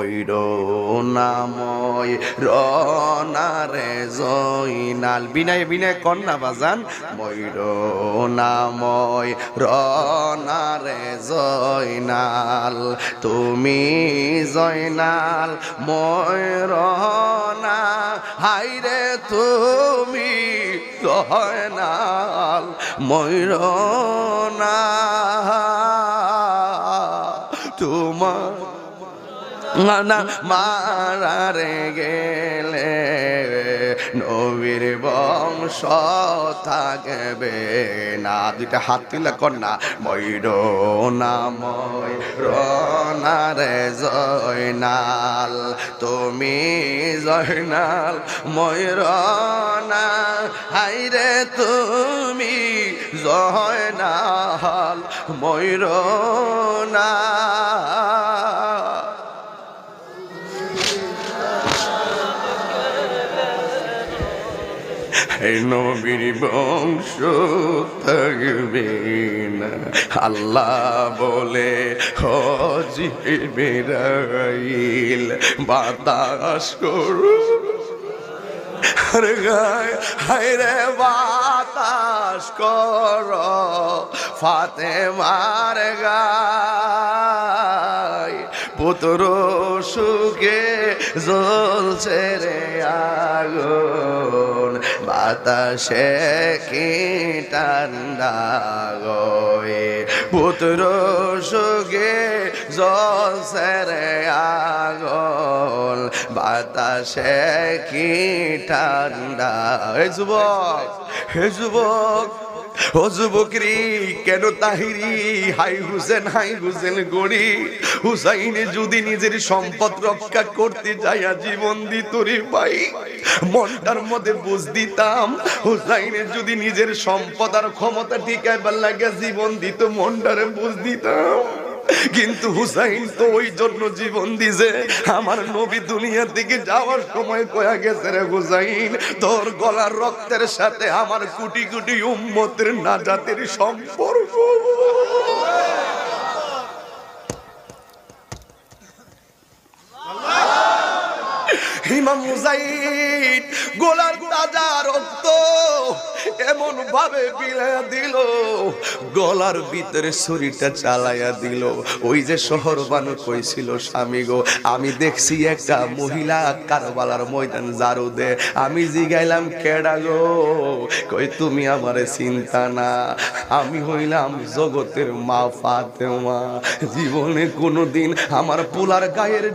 ময়ূর নাময় রনারে জয়নাল। বিনয় বিনয়, কন্যা বাজান। ময়ূর নাময় রনারে জয়নাল। তুমি জয়নাল ময়ূর না হাইরে তুমি জয়নাল ময়ূর না তোমার না মারারে গেলে নবীর বংশ থাকবে না। দুইটা হাত তুলে কন্যা ময়ূর নাময় রনারে জয়নাল, তুমি জয়নাল ময়ূর না হাইরে তুমি জয়নাল ময়ূর না নবীর বংশ থাকবে না? আল্লাহ বলে হজি বেড়াইল বাতাস করু। গায় হায়রে বাতাস কর। ফাতে মার গায় পুত্র সুখে জ্বলছে রে আগুন। বাতাসে কি ঠান্ডা পুত্র সুখে জ্বলছে রে আগুন। বাতাসে কি ঠান্ডা। হে যুবক হে যুবক ও যুবকরি, কেন তাহিরি? হাই হুসেন হাই হুসেন গড়ি হুসাইনে যদি নিজের সম্পদ রক্ষা করতে যায় জীবন দিত রে ভাই। মনটার মধ্যে বুঝ দিতাম, হুসাইনে যদি নিজের সম্পদ আর ক্ষমতা টিকাইবার লাগে জীবন দিত মনটারে বুঝ দিতাম। কিন্তু হুসাইন তো ওই জন্য জীবন দিছে। আমার নবী দুনিয়ার দিকে যাওয়ার সময় কয়া গেছে রে হুসাইন, তোর গলার রক্তের সাথে আমার কোটি কোটি উম্মতের নাজাতের সম্পর্ক ইমাম মুজাহিদ গোলার তাজা রক্ত এমন ভাবে বিলাইয়া দিল, গলার ভিতরে শরীরটা চালাইয়া দিল। ওই যে শহর বানু কইছিল, স্বামী গো, আমি দেখছি একটা মহিলা কারবালার ময়দান জারু দে আমি জিগাইলাম, কেডা গো? কই, তুমি আমারে চিন্তা না। আমি হইলাম জগতের মা ফাতেমা। জীবনে কোনোদিন আমার পোলার গায়ের